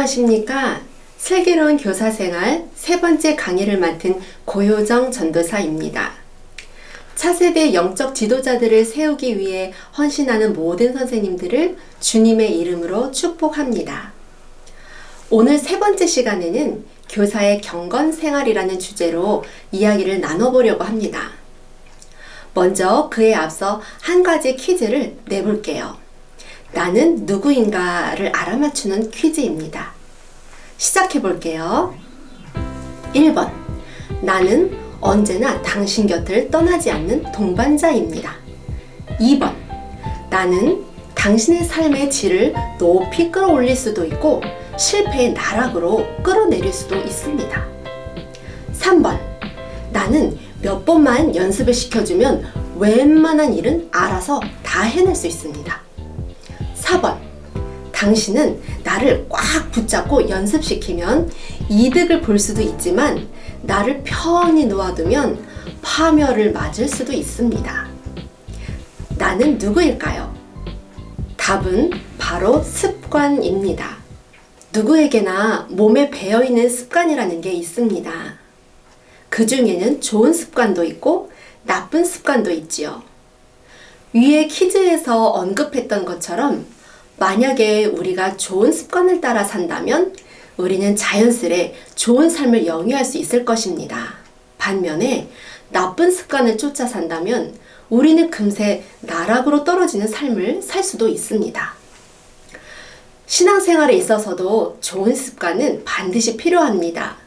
안녕하십니까. 슬기로운 교사 생활 세 번째 강의를 맡은 고효정 전도사입니다. 차세대 영적 지도자들을 세우기 위해 헌신하는 모든 선생님들을 주님의 이름으로 축복합니다. 오늘 세 번째 시간에는 교사의 경건 생활이라는 주제로 이야기를 나눠보려고 합니다. 먼저 그에 앞서 한 가지 퀴즈를 내볼게요. 나는 누구인가를 알아맞추는 퀴즈입니다. 시작해 볼게요. 1번. 나는 언제나 당신 곁을 떠나지 않는 동반자입니다. 2번. 나는 당신의 삶의 질을 높이 끌어올릴 수도 있고 실패의 나락으로 끌어내릴 수도 있습니다. 3번. 나는 몇 번만 연습을 시켜주면 웬만한 일은 알아서 다 해낼 수 있습니다. 4번. 당신은 나를 꽉 붙잡고 연습시키면 이득을 볼 수도 있지만 나를 편히 놓아두면 파멸을 맞을 수도 있습니다. 나는 누구일까요? 답은 바로 습관입니다. 누구에게나 몸에 배어있는 습관이라는 게 있습니다. 그 중에는 좋은 습관도 있고 나쁜 습관도 있지요. 위에 퀴즈에서 언급했던 것처럼 만약에 우리가 좋은 습관을 따라 산다면 우리는 자연스레 좋은 삶을 영위할 수 있을 것입니다. 반면에 나쁜 습관을 쫓아 산다면 우리는 금세 나락으로 떨어지는 삶을 살 수도 있습니다. 신앙생활에 있어서도 좋은 습관은 반드시 필요합니다.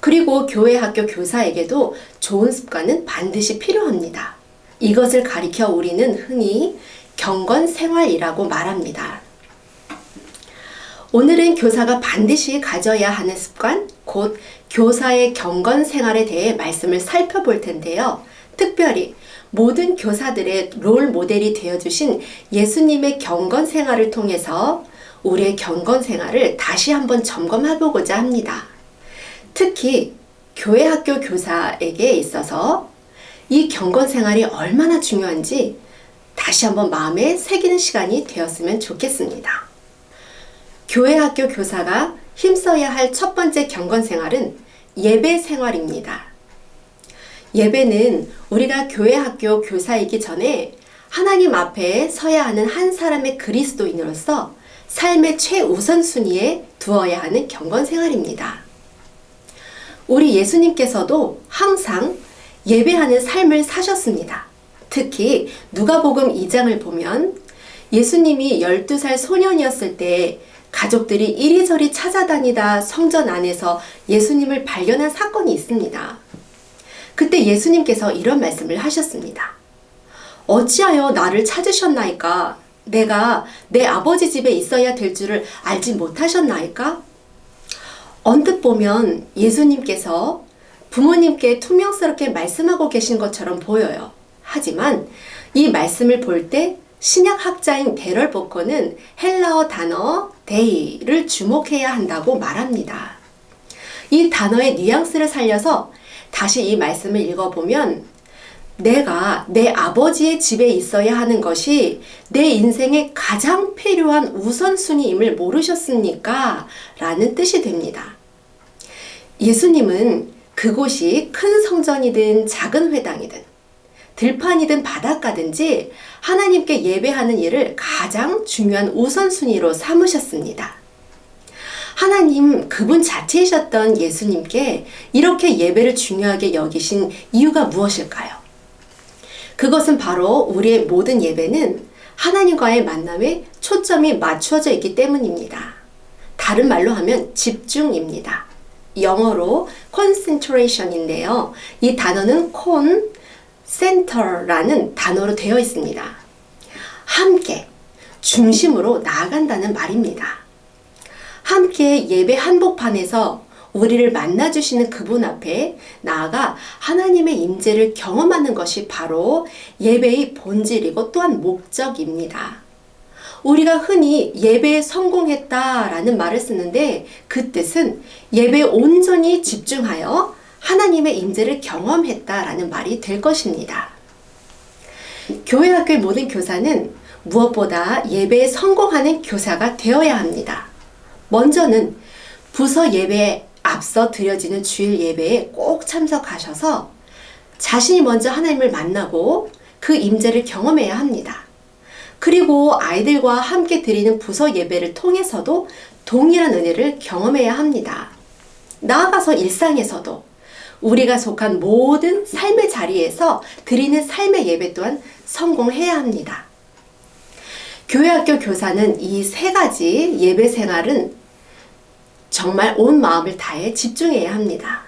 그리고 교회 학교 교사에게도 좋은 습관은 반드시 필요합니다. 이것을 가리켜 우리는 흔히 경건 생활이라고 말합니다. 오늘은 교사가 반드시 가져야 하는 습관, 곧 교사의 경건 생활에 대해 말씀을 살펴볼 텐데요. 특별히 모든 교사들의 롤 모델이 되어주신 예수님의 경건 생활을 통해서 우리의 경건 생활을 다시 한번 점검해 보고자 합니다. 특히 교회 학교 교사에게 있어서 이 경건 생활이 얼마나 중요한지 다시 한번 마음에 새기는 시간이 되었으면 좋겠습니다. 교회 학교 교사가 힘써야 할 첫 번째 경건 생활은 예배 생활입니다. 예배는 우리가 교회 학교 교사이기 전에 하나님 앞에 서야 하는 한 사람의 그리스도인으로서 삶의 최우선순위에 두어야 하는 경건 생활입니다. 우리 예수님께서도 항상 예배하는 삶을 사셨습니다. 특히 누가복음 2장을 보면 예수님이 12살 소년이었을 때 가족들이 이리저리 찾아다니다 성전 안에서 예수님을 발견한 사건이 있습니다. 그때 예수님께서 이런 말씀을 하셨습니다. 어찌하여 나를 찾으셨나이까? 내가 내 아버지 집에 있어야 될 줄을 알지 못하셨나이까? 언뜻 보면 예수님께서 부모님께 투명스럽게 말씀하고 계신 것처럼 보여요. 하지만 이 말씀을 볼 때 신약 학자인 데럴 보커는 헬라어 단어 데이를 주목해야 한다고 말합니다. 이 단어의 뉘앙스를 살려서 다시 이 말씀을 읽어보면 내가 내 아버지의 집에 있어야 하는 것이 내 인생의 가장 필요한 우선순위임을 모르셨습니까? 라는 뜻이 됩니다. 예수님은 그곳이 큰 성전이든 작은 회당이든 들판이든 바닷가든지 하나님께 예배하는 일을 가장 중요한 우선순위로 삼으셨습니다. 하나님 그분 자체이셨던 예수님께 이렇게 예배를 중요하게 여기신 이유가 무엇일까요? 그것은 바로 우리의 모든 예배는 하나님과의 만남에 초점이 맞추어져 있기 때문입니다. 다른 말로 하면 집중입니다. 영어로 concentration인데요. 이 단어는 con, center라는 단어로 되어 있습니다. 함께, 중심으로 나아간다는 말입니다. 함께 예배 한복판에서 우리를 만나주시는 그분 앞에 나아가 하나님의 임재를 경험하는 것이 바로 예배의 본질이고 또한 목적입니다. 우리가 흔히 예배에 성공했다라는 말을 쓰는데 그 뜻은 예배에 온전히 집중하여 하나님의 임재를 경험했다라는 말이 될 것입니다. 교회 학교의 모든 교사는 무엇보다 예배에 성공하는 교사가 되어야 합니다. 먼저는 부서 예배에 앞서 드려지는 주일 예배에 꼭 참석하셔서 자신이 먼저 하나님을 만나고 그 임재를 경험해야 합니다. 그리고 아이들과 함께 드리는 부서 예배를 통해서도 동일한 은혜를 경험해야 합니다. 나아가서 일상에서도 우리가 속한 모든 삶의 자리에서 드리는 삶의 예배 또한 성공해야 합니다. 교회학교 교사는 이 세 가지 예배 생활은 정말 온 마음을 다해 집중해야 합니다.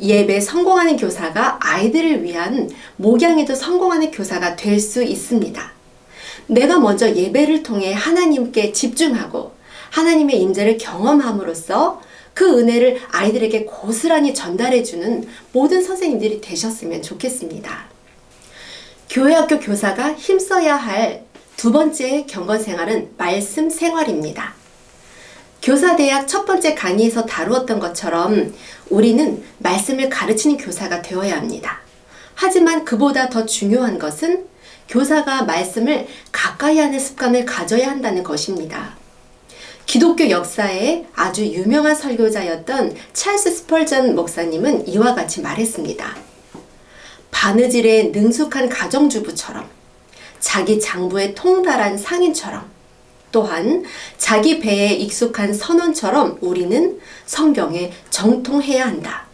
예배 성공하는 교사가 아이들을 위한 목양에도 성공하는 교사가 될 수 있습니다. 내가 먼저 예배를 통해 하나님께 집중하고 하나님의 임재를 경험함으로써 그 은혜를 아이들에게 고스란히 전달해주는 모든 선생님들이 되셨으면 좋겠습니다. 교회학교 교사가 힘써야 할 두 번째 경건 생활은 말씀 생활입니다. 교사대학 첫 번째 강의에서 다루었던 것처럼 우리는 말씀을 가르치는 교사가 되어야 합니다. 하지만 그보다 더 중요한 것은 교사가 말씀을 가까이 하는 습관을 가져야 한다는 것입니다. 기독교 역사에 아주 유명한 설교자였던 찰스 스펄전 목사님은 이와 같이 말했습니다. 바느질에 능숙한 가정주부처럼 자기 장부에 통달한 상인처럼 또한 자기 배에 익숙한 선원처럼 우리는 성경에 정통해야 한다.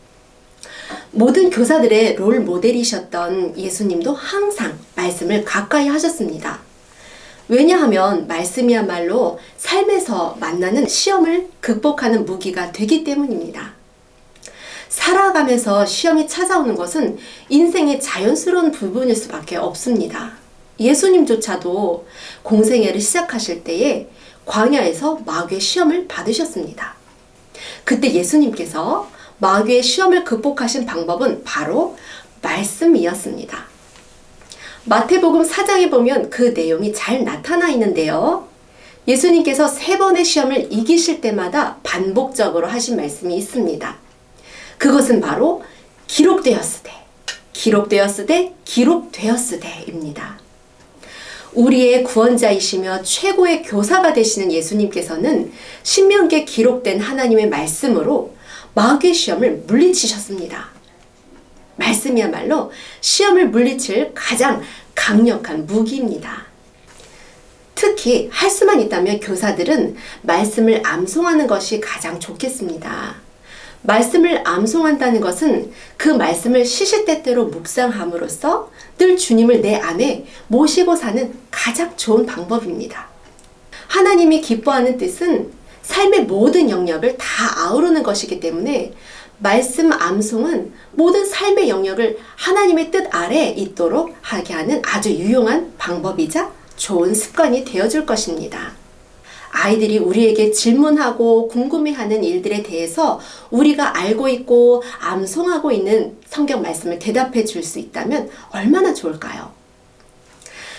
모든 교사들의 롤 모델이셨던 예수님도 항상 말씀을 가까이 하셨습니다. 왜냐하면 말씀이야말로 삶에서 만나는 시험을 극복하는 무기가 되기 때문입니다. 살아가면서 시험이 찾아오는 것은 인생의 자연스러운 부분일 수밖에 없습니다. 예수님조차도 공생애를 시작하실 때에 광야에서 마귀의 시험을 받으셨습니다. 그때 예수님께서 마귀의 시험을 극복하신 방법은 바로 말씀이었습니다. 마태복음 4장에 보면 그 내용이 잘 나타나 있는데요. 예수님께서 세 번의 시험을 이기실 때마다 반복적으로 하신 말씀이 있습니다. 그것은 바로 기록되었으되, 기록되었으되, 기록되었으되입니다. 우리의 구원자이시며 최고의 교사가 되시는 예수님께서는 신명기에 기록된 하나님의 말씀으로 마귀의 시험을 물리치셨습니다. 말씀이야말로 시험을 물리칠 가장 강력한 무기입니다. 특히 할 수만 있다면 교사들은 말씀을 암송하는 것이 가장 좋겠습니다. 말씀을 암송한다는 것은 그 말씀을 시시때때로 묵상함으로써 늘 주님을 내 안에 모시고 사는 가장 좋은 방법입니다. 하나님이 기뻐하는 뜻은 삶의 모든 영역을 다 아우르는 것이기 때문에 말씀 암송은 모든 삶의 영역을 하나님의 뜻 아래 있도록 하게 하는 아주 유용한 방법이자 좋은 습관이 되어줄 것입니다. 아이들이 우리에게 질문하고 궁금해하는 일들에 대해서 우리가 알고 있고 암송하고 있는 성경 말씀을 대답해 줄 수 있다면 얼마나 좋을까요?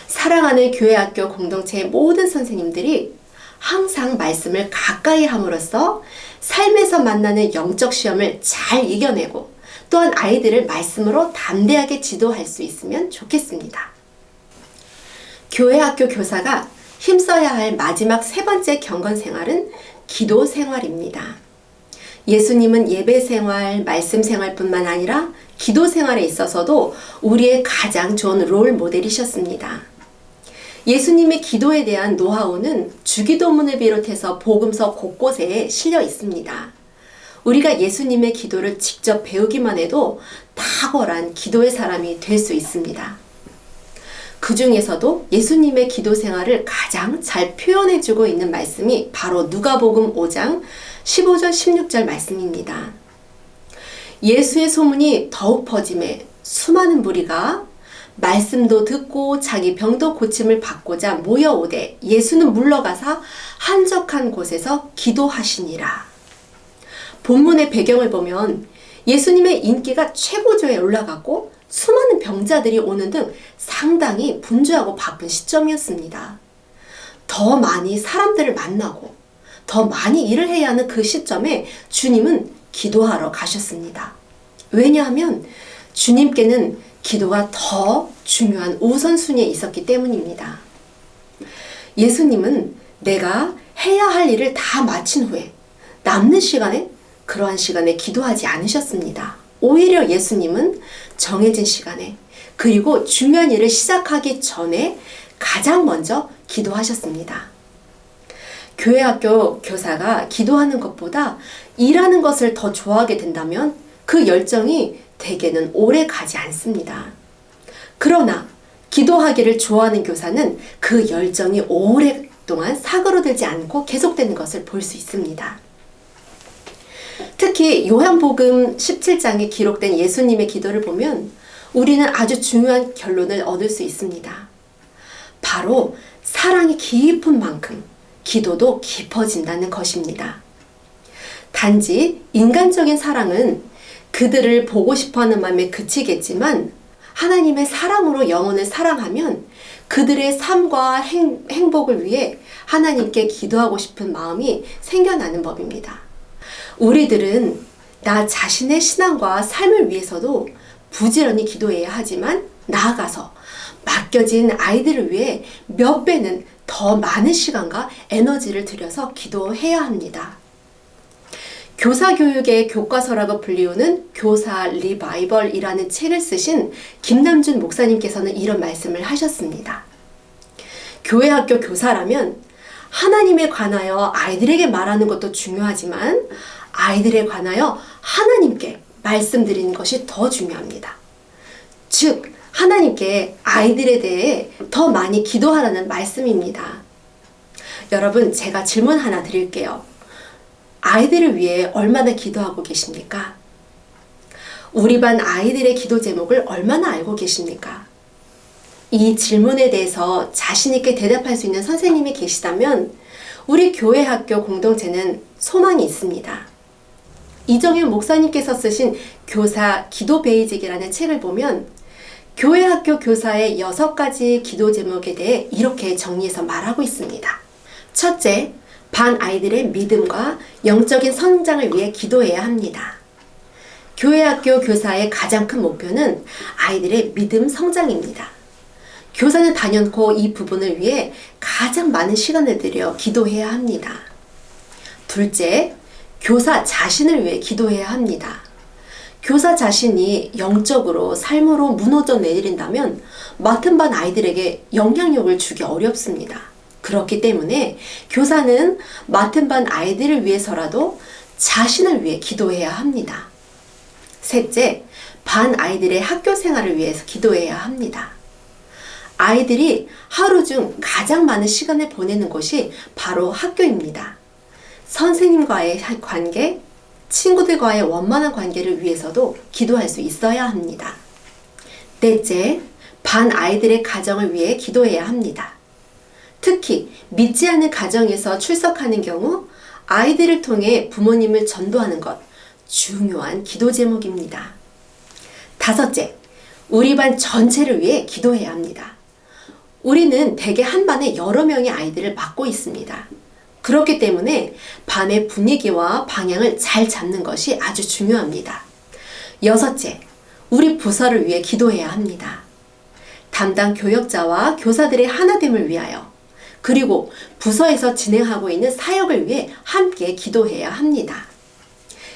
사랑하는 교회 학교 공동체의 모든 선생님들이 항상 말씀을 가까이 함으로써 삶에서 만나는 영적 시험을 잘 이겨내고 또한 아이들을 말씀으로 담대하게 지도할 수 있으면 좋겠습니다. 교회 학교 교사가 힘써야 할 마지막 세 번째 경건 생활은 기도 생활입니다. 예수님은 예배 생활, 말씀 생활뿐만 아니라 기도 생활에 있어서도 우리의 가장 좋은 롤 모델이셨습니다. 예수님의 기도에 대한 노하우는 주기도문을 비롯해서 복음서 곳곳에 실려 있습니다. 우리가 예수님의 기도를 직접 배우기만 해도 탁월한 기도의 사람이 될 수 있습니다. 그 중에서도 예수님의 기도 생활을 가장 잘 표현해주고 있는 말씀이 바로 누가복음 5장 15절 16절 말씀입니다. 예수의 소문이 더욱 퍼짐에 수많은 무리가 말씀도 듣고 자기 병도 고침을 받고자 모여오되 예수는 물러가사 한적한 곳에서 기도하시니라. 본문의 배경을 보면 예수님의 인기가 최고조에 올라갔고 수많은 병자들이 오는 등 상당히 분주하고 바쁜 시점이었습니다. 더 많이 사람들을 만나고 더 많이 일을 해야 하는 그 시점에 주님은 기도하러 가셨습니다. 왜냐하면 주님께는 기도가 더 중요한 우선순위에 있었기 때문입니다. 예수님은 내가 해야 할 일을 다 마친 후에 남는 시간에 그러한 시간에 기도하지 않으셨습니다. 오히려 예수님은 정해진 시간에 그리고 중요한 일을 시작하기 전에 가장 먼저 기도하셨습니다. 교회 학교 교사가 기도하는 것보다 일하는 것을 더 좋아하게 된다면 그 열정이 대개는 오래 가지 않습니다. 그러나 기도하기를 좋아하는 교사는 그 열정이 오랫동안 사그러들지 않고 계속되는 것을 볼 수 있습니다. 특히 요한복음 17장에 기록된 예수님의 기도를 보면 우리는 아주 중요한 결론을 얻을 수 있습니다. 바로 사랑이 깊은 만큼 기도도 깊어진다는 것입니다. 단지 인간적인 사랑은 그들을 보고 싶어 하는 마음에 그치겠지만 하나님의 사랑으로 영혼을 사랑하면 그들의 삶과 행, 행복을 위해 하나님께 기도하고 싶은 마음이 생겨나는 법입니다. 우리들은 나 자신의 신앙과 삶을 위해서도 부지런히 기도해야 하지만 나아가서 맡겨진 아이들을 위해 몇 배는 더 많은 시간과 에너지를 들여서 기도해야 합니다. 교사 교육의 교과서라고 불리우는 교사 리바이벌이라는 책을 쓰신 김남준 목사님께서는 이런 말씀을 하셨습니다. 교회 학교 교사라면 하나님에 관하여 아이들에게 말하는 것도 중요하지만 아이들에 관하여 하나님께 말씀드리는 것이 더 중요합니다. 즉, 하나님께 아이들에 대해 더 많이 기도하라는 말씀입니다. 여러분, 제가 질문 하나 드릴게요. 아이들을 위해 얼마나 기도하고 계십니까? 우리 반 아이들의 기도 제목을 얼마나 알고 계십니까? 이 질문에 대해서 자신있게 대답할 수 있는 선생님이 계시다면 우리 교회 학교 공동체는 소망이 있습니다. 이정현 목사님께서 쓰신 교사 기도 베이직이라는 책을 보면 교회 학교 교사의 여섯 가지 기도 제목에 대해 이렇게 정리해서 말하고 있습니다. 첫째, 반 아이들의 믿음과 영적인 성장을 위해 기도해야 합니다. 교회 학교 교사의 가장 큰 목표는 아이들의 믿음 성장입니다. 교사는 단연코 이 부분을 위해 가장 많은 시간을 들여 기도해야 합니다. 둘째, 교사 자신을 위해 기도해야 합니다. 교사 자신이 영적으로 삶으로 무너져 내린다면 맡은 반 아이들에게 영향력을 주기 어렵습니다. 그렇기 때문에 교사는 맡은 반 아이들을 위해서라도 자신을 위해 기도해야 합니다. 셋째, 반 아이들의 학교 생활을 위해서 기도해야 합니다. 아이들이 하루 중 가장 많은 시간을 보내는 곳이 바로 학교입니다. 선생님과의 관계, 친구들과의 원만한 관계를 위해서도 기도할 수 있어야 합니다. 넷째, 반 아이들의 가정을 위해 기도해야 합니다. 특히 믿지 않는 가정에서 출석하는 경우 아이들을 통해 부모님을 전도하는 것 중요한 기도 제목입니다. 다섯째, 우리 반 전체를 위해 기도해야 합니다. 우리는 대개 한 반에 여러 명의 아이들을 맡고 있습니다. 그렇기 때문에 반의 분위기와 방향을 잘 잡는 것이 아주 중요합니다. 여섯째, 우리 부서를 위해 기도해야 합니다. 담당 교역자와 교사들의 하나됨을 위하여 그리고 부서에서 진행하고 있는 사역을 위해 함께 기도해야 합니다.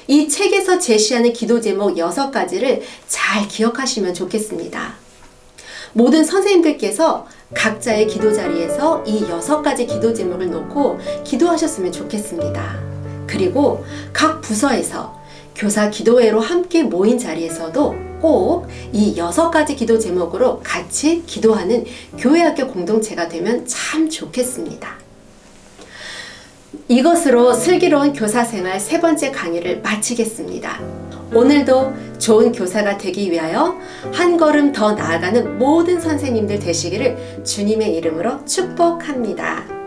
이 책에서 제시하는 기도 제목 6가지를 잘 기억하시면 좋겠습니다. 모든 선생님들께서 각자의 기도 자리에서 이 여섯 가지 기도 제목을 놓고 기도하셨으면 좋겠습니다. 그리고 각 부서에서 교사 기도회로 함께 모인 자리에서도 꼭이 여섯 가지 기도 제목으로 같이 기도하는 교회학교 공동체가 되면 참 좋겠습니다. 이것으로 슬기로운 교사 생활 세 번째 강의를 마치겠습니다. 오늘도 좋은 교사가 되기 위하여 한 걸음 더 나아가는 모든 선생님들 되시기를 주님의 이름으로 축복합니다.